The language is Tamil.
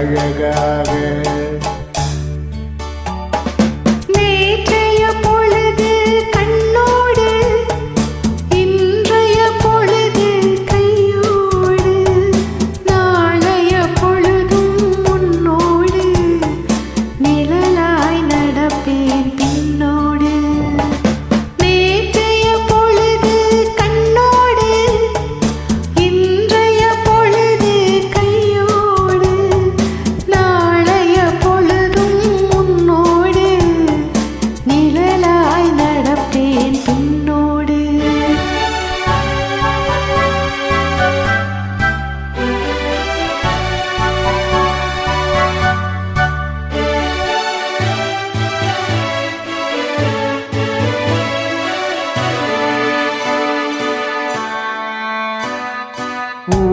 அழகாக